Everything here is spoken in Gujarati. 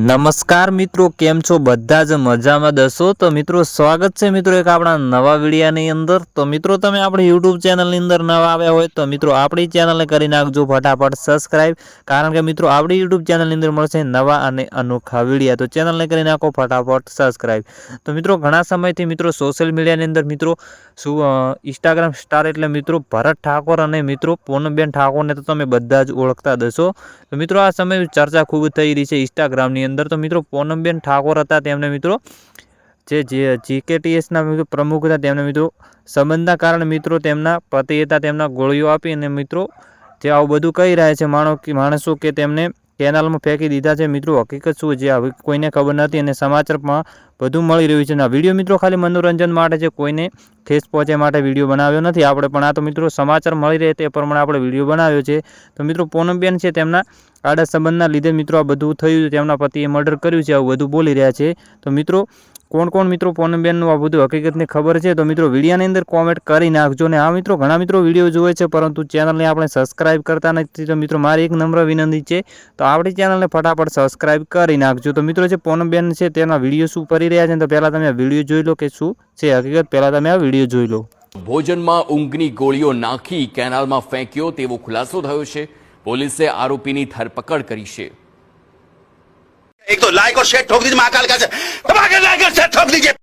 નમસ્કાર મિત્રો, કેમ છો? બધા જ મજામાં દસો? તો મિત્રો, સ્વાગત છે મિત્રો એક આપણા નવા વિડીયાની અંદર. તો મિત્રો, તમે આપણી યુટ્યુબ ચેનલની અંદર નવા આવ્યા હોય, તો મિત્રો, આપણી ચેનલને કરી નાખજો ફટાફટ સબસ્ક્રાઈબ કારણ કે મિત્રો, આપણી યુટ્યુબ ચેનલની અંદર મળશે નવા અને અનોખા વિડીયા. તો ચેનલને કરી નાખો ફટાફટ સબસ્ક્રાઈબ તો મિત્રો, ઘણા સમયથી મિત્રો સોશિયલ મીડિયાની અંદર મિત્રો, શું ઇન્સ્ટાગ્રામ સ્ટાર એટલે મિત્રો, ભરત ઠાકોર અને મિત્રો, પૂનમબેન ઠાકોરને તો તમે બધા જ ઓળખતા દશો તો મિત્રો, આ સમયે ચર્ચા ખૂબ થઈ રહી છે ઇન્સ્ટાગ્રામની અંદર તો મિત્રો પૂનમબેન ઠાકોર હતા તેમને મિત્રો, જે જીકેટીએસના પ્રમુખ હતા તેમને મિત્રો સંબંધના કારણે મિત્રો તેમના પતિ હતા તેમના ગોળીઓ આપી અને મિત્રો જે આવું બધું કહી રહ્યા છે માણો કે માણસો કે તેમને કેનાલમાં ફેંકી દીધા છે. મિત્રો, હકીકત શું છે? હવે કોઈને ખબર નથી અને સમાચારમાં બધું મળી રહ્યું છે. અને વીડિયો મિત્રો ખાલી મનોરંજન માટે છે. કોઈને ઠેસ પહોંચે માટે વીડિયો બનાવ્યો નથી. આપણે પણ આ તો મિત્રો સમાચાર મળી રહે તે પ્રમાણે આપણે વીડિયો બનાવ્યો છે. તો મિત્રો, પૂનમબેન છે તેમના આડા સંબંધના લીધે મિત્રો આ બધું થયું છે. તેમના પતિએ મર્ડર કર્યું છે. આવું બધું બોલી રહ્યા છે. તો મિત્રો કોણ કોણ મિત્રો પૂનમબેનનું આ બધું હકીકતની ખબર છે? તો મિત્રો વિડીયાની અંદર કોમેન્ટ કરી નાખજો ને આ મિત્રો ઘણા મિત્રો વીડિયો જોવે છે, પરંતુ ચેનલને આપણે સબસ્ક્રાઇબ કરતા નથી, તો મિત્રો મારી એક નમ્ર વિનંતી છે, તો આપણી ચેનલને ફટાફટ સબસ્ક્રાઇબ કરી નાખજો. તો મિત્રો જે પૂનમબેન છે તેના વીડિયો શું કરી રહ્યા છે તો પહેલાં તમે આ વીડિયો જોઈ લો કે શું છે હકીકત? પહેલાં તમે આ વીડિયો જોઈ લો. ભોજનમાં ઊંઘની ગોળીઓ નાખી કેનાલમાં ફેંક્યો તેવો ખુલાસો થયો છે. પોલીસે આરોપીની ધરપકડ કરી છે. एक तो लाइक और शेयर ठोक दीजिए महाकाल का से दबा के लाइक और शेयर ठोक दीजिए